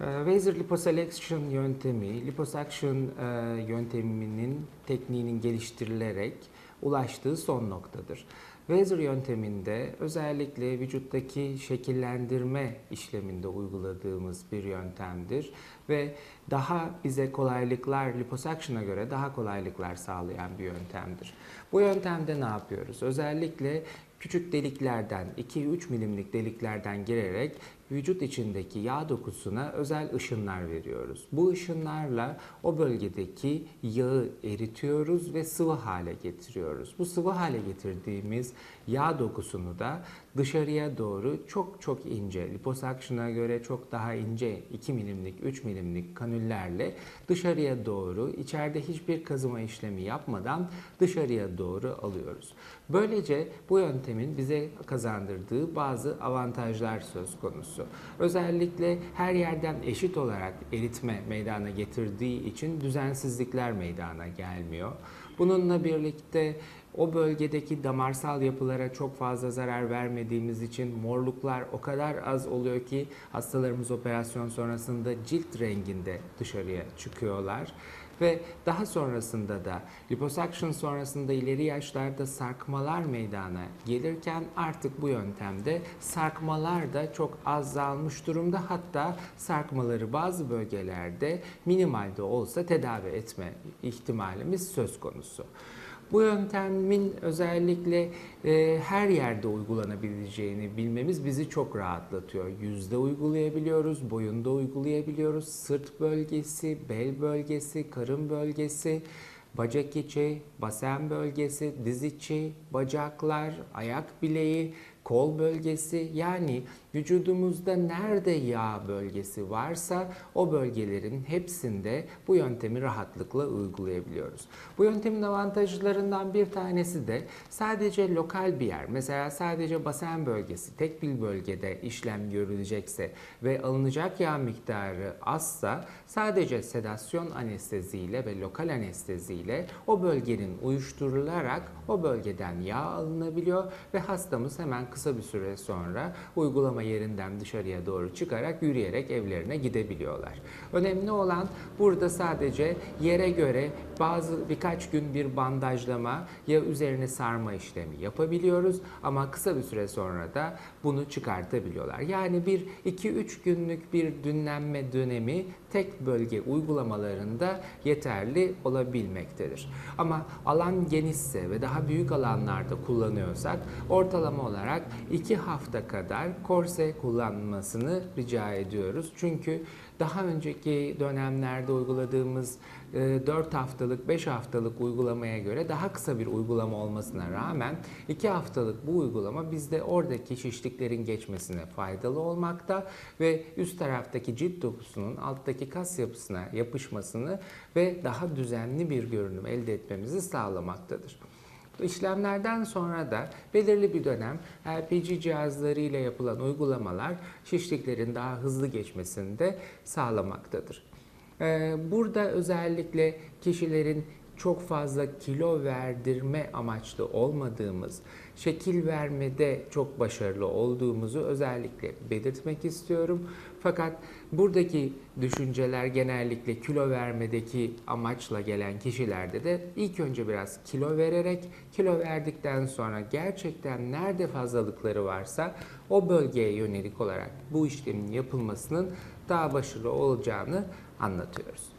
Ee, Laser liposelection yöntemi, liposuction e, yönteminin tekniğinin geliştirilerek ulaştığı son noktadır. Laser yönteminde özellikle vücuttaki şekillendirme işleminde uyguladığımız bir yöntemdir ve daha bize kolaylıklar, liposuction'a göre daha kolaylıklar sağlayan bir yöntemdir. Bu yöntemde ne yapıyoruz? Özellikle küçük deliklerden, 2-3 milimlik deliklerden girerek vücut içindeki yağ dokusuna özel ışınlar veriyoruz. Bu ışınlarla o bölgedeki yağı eritiyoruz ve sıvı hale getiriyoruz. Bu sıvı hale getirdiğimiz yağ dokusunu da dışarıya doğru çok çok ince, liposuction'a göre çok daha ince 2 milimlik, 3 milimlik kanüllerle dışarıya doğru içeride hiçbir kazıma işlemi yapmadan dışarıya doğru alıyoruz. Böylece bu yöntemin bize kazandırdığı bazı avantajlar söz konusu. Özellikle her yerden eşit olarak eritme meydana getirdiği için düzensizlikler meydana gelmiyor. Bununla birlikte o bölgedeki damarsal yapılara çok fazla zarar vermediğimiz için morluklar o kadar az oluyor ki hastalarımız operasyon sonrasında cilt renginde dışarıya çıkıyorlar. Ve daha sonrasında da liposuction sonrasında ileri yaşlarda sarkmalar meydana gelirken artık bu yöntemde sarkmalar da çok azalmış durumda. Hatta sarkmaları bazı bölgelerde minimalde olsa tedavi etme ihtimalimiz söz konusu. Bu yöntemin özellikle e, her yerde uygulanabileceğini bilmemiz bizi çok rahatlatıyor. Yüzde uygulayabiliyoruz, boyunda uygulayabiliyoruz, sırt bölgesi, bel bölgesi, karın bölgesi, bacak içi, basen bölgesi, diz içi, bacaklar, ayak bileği, kol bölgesi yani vücudumuzda nerede yağ bölgesi varsa o bölgelerin hepsinde bu yöntemi rahatlıkla uygulayabiliyoruz. Bu yöntemin avantajlarından bir tanesi de sadece lokal bir yer mesela sadece basen bölgesi tek bir bölgede işlem görülecekse ve alınacak yağ miktarı azsa sadece sedasyon anesteziyle ve lokal anesteziyle o bölgenin uyuşturularak o bölgeden yağ alınabiliyor ve hastamız hemen kısa bir süre sonra uygulama yerinden dışarıya doğru çıkarak yürüyerek evlerine gidebiliyorlar. Önemli olan burada sadece yere göre bazı birkaç gün bir bandajlama ya üzerine sarma işlemi yapabiliyoruz ama kısa bir süre sonra da bunu çıkartabiliyorlar. Yani bir 2-3 günlük bir dinlenme dönemi tek bölge uygulamalarında yeterli olabilmektedir. Ama alan genişse ve daha büyük alanlarda kullanıyorsak ortalama olarak 2 hafta kadar korse kullanmasını rica ediyoruz. Çünkü daha önceki dönemlerde uyguladığımız 4 haftalık, 5 haftalık uygulamaya göre daha kısa bir uygulama olmasına rağmen 2 haftalık bu uygulama bizde oradaki şişliklerin geçmesine faydalı olmakta ve üst taraftaki cilt dokusunun alttaki kas yapısına yapışmasını ve daha düzenli bir görünüm elde etmemizi sağlamaktadır. İşlemlerden sonra da belirli bir dönem LPG cihazlarıyla yapılan uygulamalar şişliklerin daha hızlı geçmesini de sağlamaktadır. Ee, Burada özellikle kişilerin çok fazla kilo verdirme amaçlı olmadığımız, şekil vermede çok başarılı olduğumuzu özellikle belirtmek istiyorum. Fakat buradaki düşünceler genellikle kilo vermedeki amaçla gelen kişilerde de ilk önce biraz kilo vererek, kilo verdikten sonra gerçekten nerede fazlalıkları varsa o bölgeye yönelik olarak bu işlemin yapılmasının daha başarılı olacağını anlatıyoruz.